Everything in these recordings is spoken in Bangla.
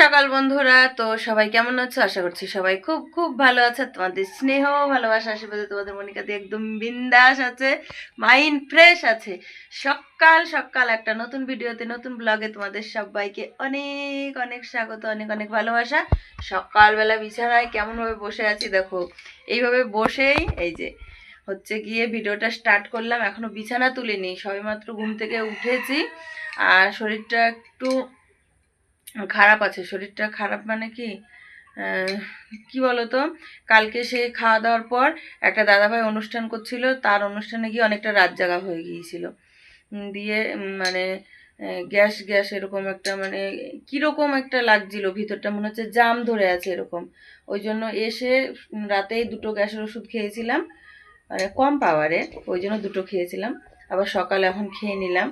সকাল, বন্ধুরা। তো সবাই কেমন আছো? আশা করছি সবাই খুব খুব ভালো আছে। তোমাদের স্নেহ, ভালোবাসা আশেপাশে তোমাদের মনিকাতে একদম বিন্দাস আছে মাইন্ড ফ্রেশ আছে। সকাল সকাল একটা নতুন ভিডিওতে, নতুন ব্লগে তোমাদের সবাইকে অনেক অনেক স্বাগত, অনেক অনেক ভালোবাসা। সকালবেলা বিছানায় কেমনভাবে বসে আছি দেখো, এইভাবে বসেই এই যে হচ্ছে গিয়ে ভিডিওটা স্টার্ট করলাম। এখনও বিছানা তুলিনি, সবেমাত্র ঘুম থেকে উঠেছি। আর শরীরটা একটু খারাপ আছে, শরীরটা খারাপ মানে কি? কি বলতো? কালকে সে খাওয়া দাওয়ার পর একটা দাদাভাই অনুষ্ঠান করছিল, তার অনুষ্ঠানে গিয়ে অনেকটা রাত জাগা হয়ে গিয়েছিল। দিয়ে মানে গ্যাস গ্যাস এরকম একটা মানে কীরকম একটা লাগছিল, ভিতরটা মনে হচ্ছে জাম ধরে আছে এরকম। ওই জন্য এসে রাতেই দুটো গ্যাসের ওষুধ খেয়েছিলাম মানে কম পাওয়ারে, ওই জন্য দুটো খেয়েছিলাম। আবার সকালে এখন খেয়ে নিলাম।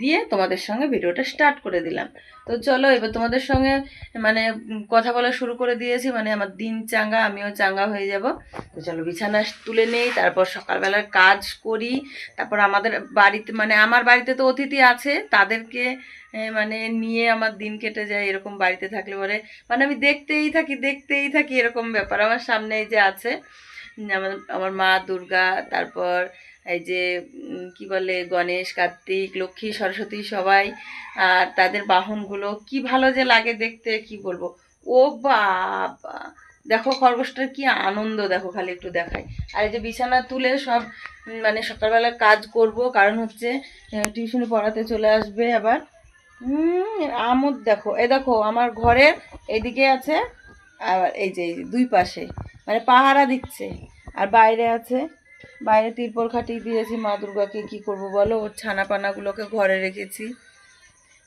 দিয়ে তোমাদের সঙ্গে ভিডিওটা স্টার্ট করে দিলাম। তো চলো, এবার তোমাদের সঙ্গে মানে কথা বলা শুরু করে দিয়েছি মানে আমার দিন চাঙ্গা, আমিও চাঙ্গা হয়ে যাব। তো চলো, বিছানা তুলে নেই, তারপর সকালবেলার কাজ করি, তারপর আমাদের বাড়িতে মানে আমার বাড়িতে তো অতিথি আছে, তাদেরকে মানে নিয়ে আমার দিন কেটে যায়, এরকম বাড়িতে থাকলে পরে। মানে আমি দেখতেই থাকি দেখতেই থাকি এরকম ব্যাপার, আমার সামনেই যে আছে। আমার আমার মা দুর্গা, তারপর এই যে কি বলে, গণেশ, কার্তিক, লক্ষ্মী, সরস্বতী সবাই, আর তাদের বাহনগুলো কি ভালো যে লাগে দেখতে, কি বলব? ও বাবা! দেখো খরগোশটার কি আনন্দ, দেখো খালি একটু দেখাই। আর এই যে বিছানা তুলে সব মানে সকালবেলা কাজ করব, কারণ হচ্ছে টিউশনি পড়াতে চলে আসবে আবার। আমোদ দেখো। এ দেখো, আমার ঘরের এদিকে আছে, আর এই যে দুই পাশে মানে পাহারা দিচ্ছে, আর বাইরে আছে বাইরে তিরপল খাটিয়ে দিয়েছি মা দুর্গাকে, কি করব বলো? ওর ছানা পানাগুলোকে ঘরে রেখেছি।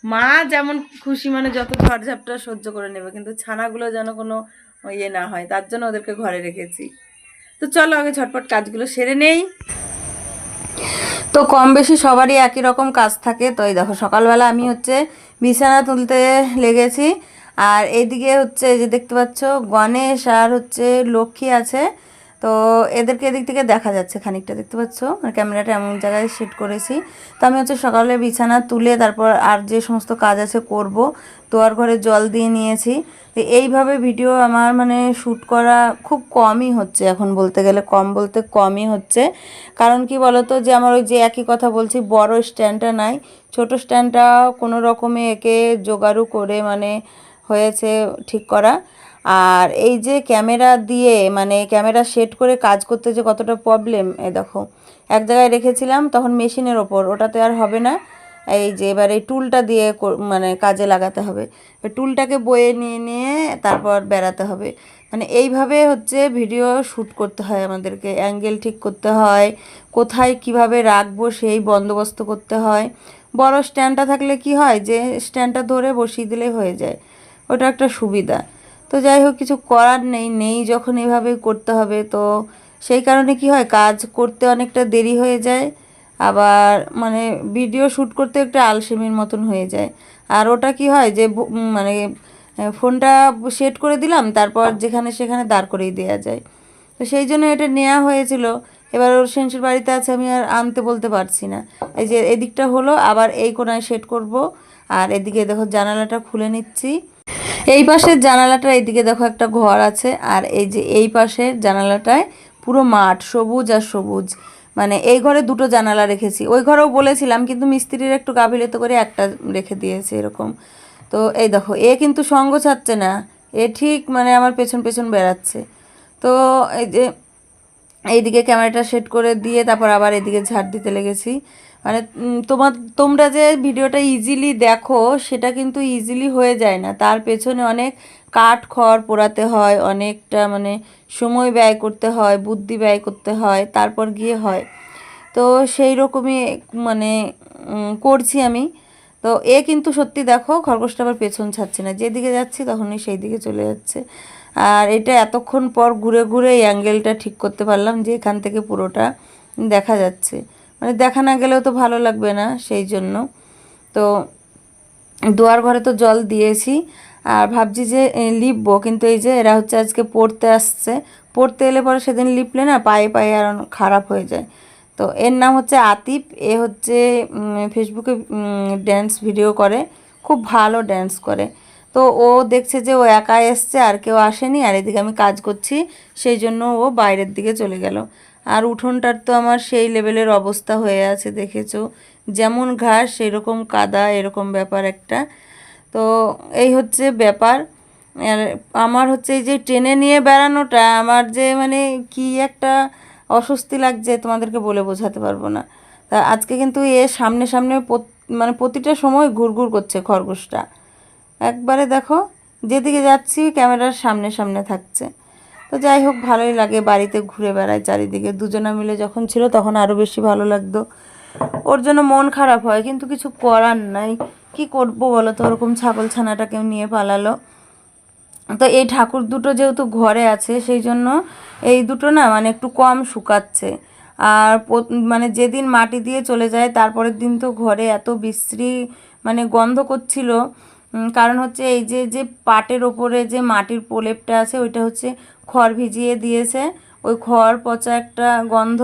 মা যেমন খুশি মানে যত ঝড়ঝাপটা সহ্য করে নেবে, কিন্তু ছানাগুলো যেন কোনো ইয়ে না হয়, তার জন্য ওদেরকে ঘরে রেখেছি। তো চলো আগে ঝটপট কাজগুলো সেরে নেই। তো কম বেশি সবারই একই রকম কাজ থাকে। তো এই দেখো, সকালবেলা আমি হচ্ছে বিছানা তুলতে লেগেছি। আর এইদিকে হচ্ছে যে দেখতে পাচ্ছ, গণেশ আর হচ্ছে লক্ষ্মী আছে। তো এদেরকে এদিক থেকে দেখা যাচ্ছে খানিকটা, দেখতে পাচ্ছ? আর ক্যামেরাটা এমন জায়গায় সেট করেছি। তো আমি হচ্ছে সকালে বিছানা তুলে তারপর আর যে সমস্ত কাজ আছে করব তোয়ার ঘরে জল দিয়ে নিয়েছি। তো এইভাবে ভিডিও আমার মানে শ্যুট করা খুব কমই হচ্ছে এখন বলতে গেলে, কম বলতে কমই হচ্ছে। কারণ কি বলতো যে আমার ওই যে একই কথা বলছি, বড় স্ট্যান্ডটা নাই। ছোট স্ট্যান্ডটা কোনো রকমে একে জোগাড়ু করে মানে হয়েছে ঠিক করা। আর এই যে ক্যামেরা দিয়ে মানে ক্যামেরা সেট করে কাজ করতে যে কতটা প্রবলেম এ দেখো, এক জায়গায় রেখেছিলাম, তখন মেশিনের ওপর, ওটাতে আর হবে না। এই যে এবার এই টুলটা দিয়ে মানে কাজে লাগাতে হবে। টুলটাকে বয়ে নিয়ে নিয়ে তারপর বেড়াতে হবে। মানে এইভাবে হচ্ছে ভিডিও শ্যুট করতে হয় আমাদেরকে অ্যাঙ্গেল ঠিক করতে হয়, কোথায় কীভাবে রাখব সেই বন্দোবস্ত করতে হয়। বড় স্ট্যান্ডটা থাকলে কি হয় যে স্ট্যান্ডটা ধরে বসিয়ে দিলেই হয়ে যায়। ওটা একটা সুবিধা। তো যাই হোক, কিছু করার নেই নেই যখন এভাবেই করতে হবে। তো সেই কারণে কি হয়, কাজ করতে অনেকটা দেরি হয়ে যায়, আবার মানে ভিডিও শ্যুট করতে একটা আলসেমির মতন হয়ে যায়। আর ওটা কি হয় যে মানে ফোনটা সেট করে দিলাম, তারপর যেখানে সেখানে দাঁড় করেই দেওয়া যায়। তো সেই জন্য এটা নেওয়া হয়েছিল। এবার ওর সেন্সুর বাড়িতে আছে, আমি আর আনতে বলতে পারছি না। এই যে এদিকটা হলো, আবার এই কোনায় সেট করব। আর এদিকে দেখো জানালাটা খুলে নিচ্ছি। এই পাশের জানালাটা এইদিকে দেখো একটা ঘর আছে, আর এই যে এই পাশের জানালাটায় পুরো মাঠ, সবুজ আর সবুজ। মানে এই ঘরে দুটো জানালা রেখেছি। ওই ঘরেও বলেছিলাম, কিন্তু মিস্ত্রির একটু গাফিলত করে একটা রেখে দিয়েছে এরকম। তো এই দেখো, এ কিন্তু সঙ্গ ছাড়ছে না। এ ঠিক মানে আমার পেছন পেছন বেড়াচ্ছে। তো এই যে এইদিকে ক্যামেরাটা সেট করে দিয়ে তারপর আবার এদিকে ঝাড় দিতে লেগেছি। মানে তোমার, তোমরা যে ভিডিওটা ইজিলি দেখো, সেটা কিন্তু ইজিলি হয়ে যায় না। তার পেছনে অনেক কাঠ খড় পোড়াতে হয়, অনেকটা মানে সময় ব্যয় করতে হয়, বুদ্ধি ব্যয় করতে হয়, তারপর গিয়ে হয়। তো সেই রকমই মানে করছি আমি। তো এ কিন্তু সত্যি দেখো, খরগোশটা আবার পেছন ছাড়ছে না। যেদিকে যাচ্ছি তখনই সেই দিকে চলে যাচ্ছে। আর এটা এতক্ষণ পর ঘুরে ঘুরে এই অ্যাঙ্গেলটা ঠিক করতে পারলাম যে এখান থেকে পুরোটা দেখা যাচ্ছে। মানে দেখা না গেলেও তো ভালো লাগবে না সেই জন্য। তো দুয়ার ঘরে তো জল দিয়েছি। আর ভাবছি যে লিপবো, কিন্তু এই যে এরা হচ্ছে আজকে পড়তে আসছে। পড়তে এলে পরে সেদিন লিপলে না পায়ে পায়ে আর খারাপ হয়ে যায়। তো এর নাম হচ্ছে আতিফ, এ হচ্ছে ফেসবুকে ড্যান্স ভিডিও করে। খুব ভালো ড্যান্স করে। তো ও দেখছে যে ও একা এসছে, আর কেউ আসেনি, আর এদিকে আমি কাজ করছি, সেই জন্য ও বাইরের দিকে চলে গেল। আর উঠোনটার তো আমার সেই লেভেলের অবস্থা হয়ে আছে, দেখেছ? যেমন ঘাস, সেরকম কাদা, এরকম ব্যাপার একটা। তো এই হচ্ছে ব্যাপার। আর আমার হচ্ছে এই যে ট্রেনে নিয়ে বেড়ানোটা, আমার যে মানে কি একটা অস্বস্তি লাগছে, তোমাদেরকে বলে বোঝাতে পারব না। তা আজকে কিন্তু এ সামনে সামনে মানে প্রতিটা সময় ঘুরঘুর করছে খরগোশটা। একবারে দেখো, যেদিকে যাচ্ছি, ক্যামেরার সামনে সামনে থাকছে। তো যাই হোক, ভালোই লাগে বাড়িতে ঘুরে বেড়ায়। চারিদিকে দুজনা মিলে যখন ছিল তখন আরও বেশি ভালো লাগতো। ওর জন্য মন খারাপ হয়, কিন্তু কিছু করার নাই। কি করব বলো তো? ওরকম ছাগল ছানাটাকেও নিয়ে পালালো। তো এই ঠাকুর দুটো যেহেতু ঘরে আছে, সেই জন্য এই দুটো না মানে একটু কম শুকাচ্ছে। আর মানে যেদিন মাটি দিয়ে চলে যায়, তারপরের দিন তো ঘরে এত বিশ্রী মানে গন্ধ করছিল। কারণ হচ্ছে এই যে যে পাটের ওপরে যে মাটির প্রলেপটা আছে, ওইটা হচ্ছে খড় ভিজিয়ে দিয়েছে। ওই খড় পচা একটা গন্ধ।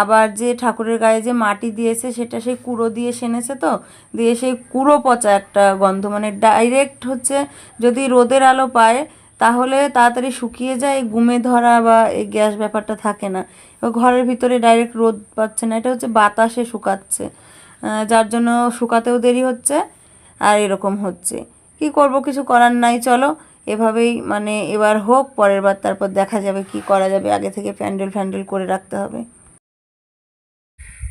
আবার যে ঠাকুরের গায়ে যে মাটি দিয়েছে, সেটা সেই কুড়ো দিয়ে সেনেছে তো, দিয়ে সেই কুড়ো পচা একটা গন্ধ। মানে ডাইরেক্ট হচ্ছে যদি রোদের আলো পায়, তাহলে তাড়াতাড়ি শুকিয়ে যায়, গুমে ধরা বা এই গ্যাস ব্যাপারটা থাকে না। ঘরের ভিতরে ডাইরেক্ট রোদ পাচ্ছে না, এটা হচ্ছে বাতাসে শুকাচ্ছে। যার জন্য শুকাতেও দেরি হচ্ছে। আর এরকম হচ্ছে। কি করব? কিছু করার নাই, চলো। এভাবেই মানে এবার হোক, পরের বার তারপর দেখা যাবে কি করা যাবে। আগে থেকে প্যান্ডেল ফ্যান্ডেল করে রাখতে হবে।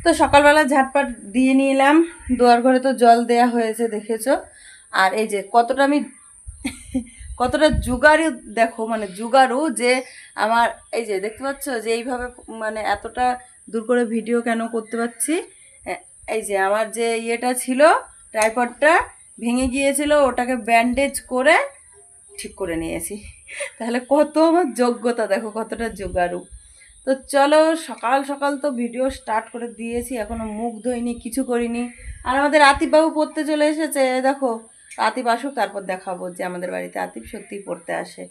তো সকালবেলা ঝাটপাট দিয়ে নিয়ে এলাম দুয়ার ঘরে তো জল দেয়া হয়েছে, দেখেছ? আর এই যে কতটা আমি কতটা জুগারি, দেখো মানে জুগারু যে আমার, এই যে দেখতে পাচ্ছ যে এইভাবে মানে এতটা দূর করে ভিডিও কেন করতে পারছি? এই যে আমার যে ইয়েটা ছিল ট্রাইপডটা ভেঙে গিয়েছিল, ওটাকে ব্যান্ডেজ করে ঠিক করে নিয়েছি তাহলে কত আমার যোগ্যতা, দেখো কতটা জোগাড়ু। তো চলো, সকাল সকাল তো ভিডিও স্টার্ট করে দিয়েছি, এখনও মুখ ধুইনি, কিছু করিনি। আর আমাদের আতিফবাবু পড়তে চলে এসেছে, দেখো। আতিফ আসুক, তারপর দেখাবো যে আমাদের বাড়িতে আতিফ সত্যিই পড়তে আসে।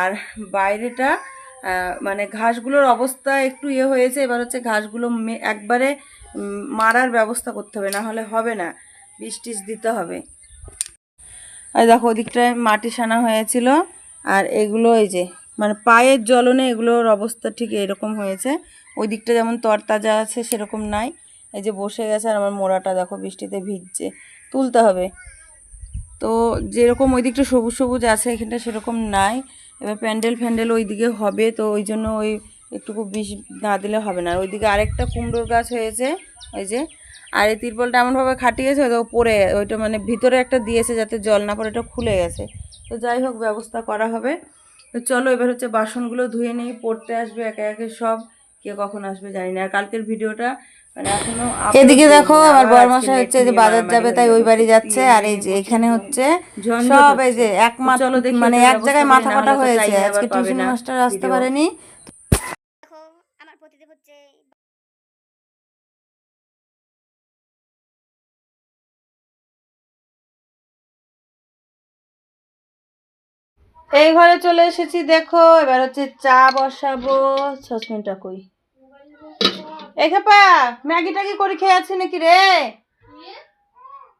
আর বাইরেটা মানে ঘাসগুলোর অবস্থা একটু ইয়ে হয়েছে, এবার হচ্ছে ঘাসগুলো একবারে মারার ব্যবস্থা করতে হবে, না হলে হবে না। বীজ টিস দিতে হবে। আর দেখো, ওদিকটায় মাটি সানা হয়েছিল। আর এগুলো এই যে মানে পায়ের জ্বলনে এগুলোর অবস্থা ঠিক এরকম হয়েছে। ওই দিকটা যেমন তরতাজা আছে, সেরকম নাই। এই যে বসে গেছে, আর আমার মোড়াটা দেখো, বৃষ্টিতে ভিজছে। তুলতে হবে। তো যেরকম ওই দিকটা সবুজ সবুজ আছে, এখানটা সেরকম নাই। এবার প্যান্ডেল ফ্যান্ডেল ওই দিকে হবে, তো ওই জন্য ওই একটুকু বিষ না দিলে হবে না। ওইদিকে আরেকটা কুমড়োর গাছ হয়েছে ওই যে আর এই তিরপলটা এমনভাবে খাটিয়েছে তো পড়ে ওইটা মানে ভিতরে একটা দিয়েছে যাতে জল না পড়ে এটা খুলে গেছে। তো যাই হোক ব্যবস্থা করা হবে। তো চলো এবার হচ্ছে বাসনগুলো ধুয়ে নিই পড়তে আসবে একে একে সব। কে কখন আসবে জানি না। আর কালকের ভিডিওটা মানে এদিকে দেখো। আমার আবার বর মশাই হচ্ছে যে বাজার যাবে তাই ওই বাড়ি যাচ্ছে। আর এই যে এখানে হচ্ছে সব এই যে এক মাস চলো দেখি মানে এক জায়গায় মাথা কাটা হয়েছে। আজকে টিউশন মাস্টার আসতে পারেনি। এই ঘরে চলে এসেছি, দেখো। এবার হচ্ছে চা বসাবো। সসপ্যানটা কই? এই ম্যাগি টাগি করে খেয়ে আছি নাকি রে?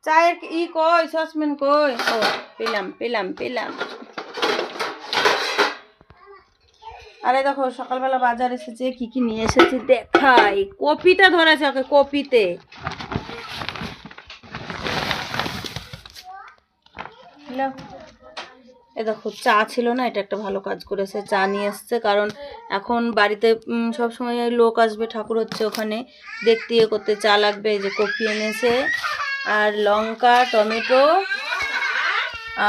চায়ের ই কই, সসপ্যান কই? ও, পেলাম পেলাম পেলাম। আরে দেখো, সকালবেলা বাজার এসেছে, কি কি নিয়ে এসেছি দেখাই। কপিটা ধরেছে ওকে, কপিতে। হ্যালো এ দেখো চা ছিল না এটা একটা ভালো কাজ করেছে চা নিয়ে এসছে। কারণ এখন বাড়িতে উম, সবসময় লোক আসবে ঠাকুর হচ্ছে ওখানে দেখতে ইয়ে করতে চা লাগবে এই যে কফি এনেছে। আর লঙ্কা টমেটো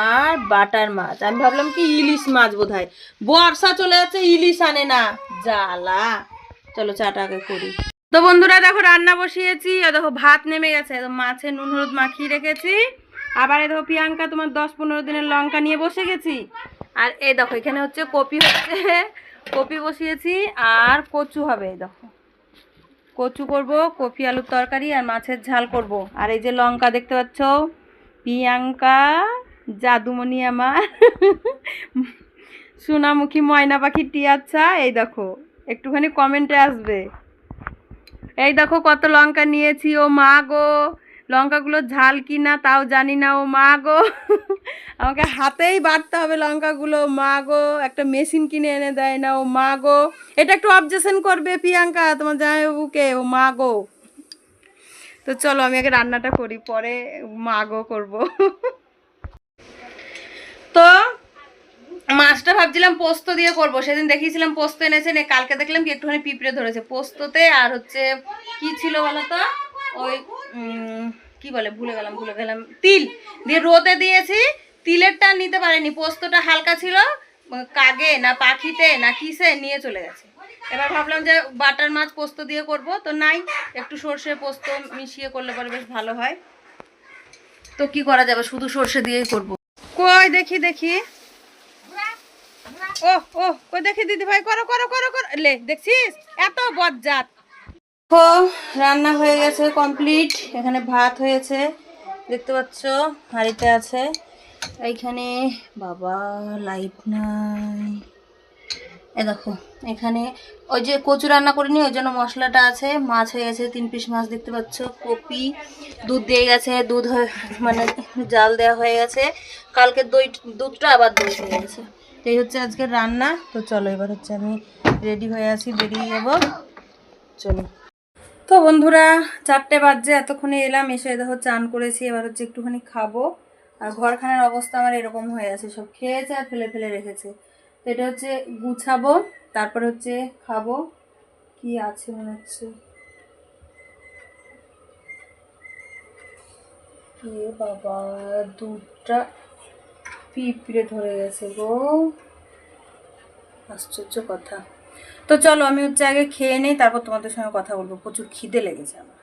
আর বাটার মাছ। আমি ভাবলাম কি ইলিশ মাছ বোধ হয় বর্ষা চলে যাচ্ছে ইলিশ আনে না। জ্বালা। চলো চাটা আগে করি। তো বন্ধুরা দেখো রান্না বসিয়েছি। দেখো ভাত নেমে গেছে। মাছে নুন হলুদ মাখিয়ে রেখেছি। আবার এই দেখো প্রিয়াঙ্কা তোমার দশ পনেরো দিনের লঙ্কা নিয়ে বসে গেছি। আর এই দেখো, এখানে হচ্ছে কপি হচ্ছে, কপি বসিয়েছি, আর কচু হবে, এই দেখো। কচু করব, কপি আলুর তরকারি আর মাছের ঝাল করব। আর এই যে লঙ্কা দেখতে পাচ্ছ, প্রিয়াঙ্কা জাদুমণি আমার। সোনামুখী ময়না পাখি টিয়াচ্ছা এই দেখো, একটুখানি কমেন্টে আসবে। এই দেখো কত লঙ্কা নিয়েছি, ও মা গো। লঙ্কাগুলো ঝাল কি না তাও জানি না, ও মা গো। আমাকে হাতেই বাটতে হবে লঙ্কাগুলো, মা গো। একটা মেশিন কিনে এনে দেয় না, ও মা গো। এটা একটু অবজেকশন করবে প্রিয়াঙ্কা, তোমার জামাইবাবুকে, ও মা গো। তো চলো, আমি আগে রান্নাটা করি, পরে মা গো করব। তো মাছটা ভাবছিলাম পোস্ত দিয়ে করব, সেদিন দেখিয়েছিলাম পোস্ত এনেছে কালকে দেখলাম কি একটুখানি পিঁপড়ে ধরেছে। পোস্ততে আর হচ্ছে, কি ছিল বলো তো? ওই কি বলে ভুলে গেলাম ভুলে গেলাম। তিল দিয়ে রোদে দিয়েছি। তিলেরটা নিতে পারেনি পোস্তটা হালকা ছিল কাগে না পাখিতে না কিসে নিয়ে চলে গেছে। এবার ভাবলাম যে বাটার মাছ পোস্ত দিয়ে করব তো নাই একটু সর্ষে পোস্ত মিশিয়ে করলে পরে বেশ ভালো হয়। তো কি করা যাবে শুধু সর্ষে দিয়েই করব। কই দেখি দেখি। ও ও কই দেখি দিদি ভাই করো করো করো করো। লে দেখছিস? এত বজ্জাত। ও রান্না হয়ে গেছে কমপ্লিট এখানে ভাত হয়েছে, দেখতে পাচ্ছ, হাঁড়িতে আছে। এইখানে বাবা লাইট নাই। এ দেখো, এখানে ওই যে কচু রান্না করিনি, ওই জন্য মশলাটা আছে। মাছ হয়ে গেছে, তিন পিস মাছ দেখতে পাচ্ছ, কপি, দুধ দিয়ে গেছে, দুধ মানে জাল দেওয়া হয়ে গেছে। কালকে দই, দুধটা আবার দই হয়ে গেছে। এই হচ্ছে আজকে রান্না। তো চলো, এবার হচ্ছে আমি রেডি হয়ে আছি, বেরিয়ে যাব। চলো। তো বন্ধুরা, চারটে বাজছে এতক্ষণে এলাম, এসে দেখো চান করেছি, এবার হচ্ছে একটুখানি খাব। আর ঘরখানের অবস্থা আমার এরকম হয়ে আছে, সব খেয়েছে আর ফেলে ফেলে রেখেছে। তো এটা হচ্ছে গুছাবো, তারপরে হচ্ছে খাব। কি আছে মনে হচ্ছে? এ বাবা, দুধটা পিঁপড়ে ধরে গেছে গো। আশ্চর্য কথা। তো চলো, আমি হচ্ছে আগে খেয়ে নেই, তারপর তোমাদের সঙ্গে কথা বলব। প্রচুর খিদে লেগেছে আমার।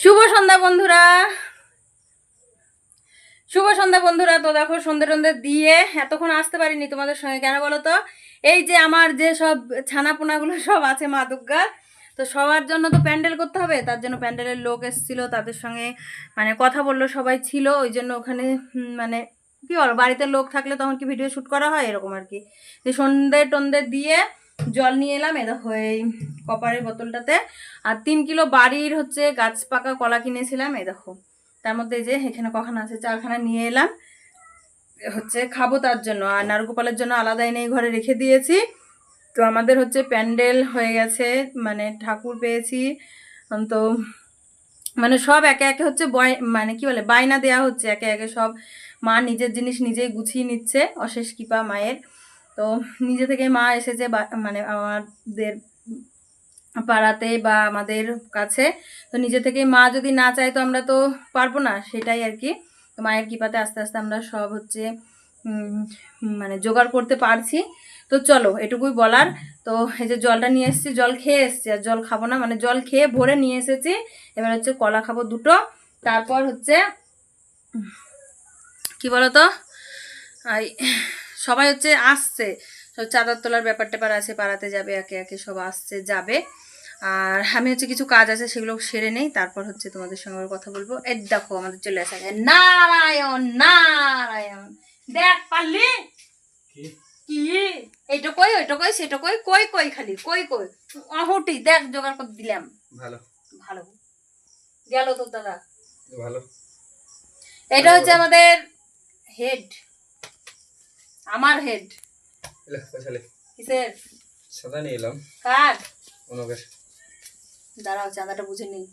শুভ সন্ধ্যা বন্ধুরা। শুভ সন্ধ্যা বন্ধুরা, তো দেখো সন্ধে টন্ধে দিয়ে এতক্ষণ আসতে পারিনি তোমাদের সঙ্গে, কেন বলো তো? এই যে আমার যে সব ছানাপোনাগুলো সব আছে মা দুর্গার তো সবার জন্য তো প্যান্ডেল করতে হবে, তার জন্য প্যান্ডেলের লোক এসেছিল, তাদের সঙ্গে মানে কথা বলল, সবাই ছিল, ওই জন্য ওখানে মানে কি বলো? বাড়িতে লোক থাকলে তখন কি ভিডিও শ্যুট করা হয়? এরকম আর কি। যে সন্ধে টন্ধে দিয়ে জল নিয়ে এলাম, এ এই কপারের বোতলটাতে। আর তিন কিলো বাড়ির হচ্ছে গাছ পাকা কলা কিনেছিলাম এই দেখো। তার মধ্যে যে এখানে কখন আছে চারখানা নিয়ে এলাম। হচ্ছে খাব তার জন্য। আর নারগোপালের জন্য আলাদা এনে ঘরে রেখে দিয়েছি। তো আমাদের হচ্ছে প্যান্ডেল হয়ে গেছে মানে ঠাকুর পেয়েছি। তো মানে সব একে একে হচ্ছে বয় মানে কি বলে, বায়না দেয়া হচ্ছে, একে একে সব মা নিজের জিনিস নিজেই গুছিয়ে নিচ্ছে, অশেষ কৃপা মায়ের। তো নিজে থেকে মা এসেছে মানে আমাদের পাড়াতে বা আমাদের কাছে। তো নিজে থেকে মা যদি না চায় তো আমরা তো পারব না, সেটাই আর কি। মায়ের কৃপাতে আস্তে আস্তে আমরা সব হচ্ছে মানে জোগাড় করতে পারছি। তো চলো, এটুকুই বলার। তো এই যে জলটা নিয়ে এসেছি, জল খেয়ে এসেছি, আর জল খাব না মানে জল খেয়ে ভরে নিয়ে এসেছি। এবার হচ্ছে কলা খাব দুটো। তারপর হচ্ছে, কি বলতো? সবাই হচ্ছে আসছে। সব চাদর তোলার ব্যাপার ট্যাপার আছে, পাড়াতে যাবে, একে একে সব আসছে, যাবে। আর আমি হচ্ছে কিছু কাজ আছে, সেগুলো সেরে নেই। তারপর হচ্ছে তোমাদের সঙ্গে কথা বলব। এই দেখো, আমাদের চলে আসা নারায়ণ নারায়ণ দেখ পারলি? কি? এইটা কই ওইটা কই সেটা কই কই কই খালি কই কই। অহটি দেখ জোগাড় করে দিলাম। ভালো। ভালো। গেল তোর দাদা। ভালো। এটা হচ্ছে আমাদের হেড আমার হেড কিসের? সাদা নিয়ে এলাম। কার? দাঁড়াও চাঁদাটা বুঝে নিই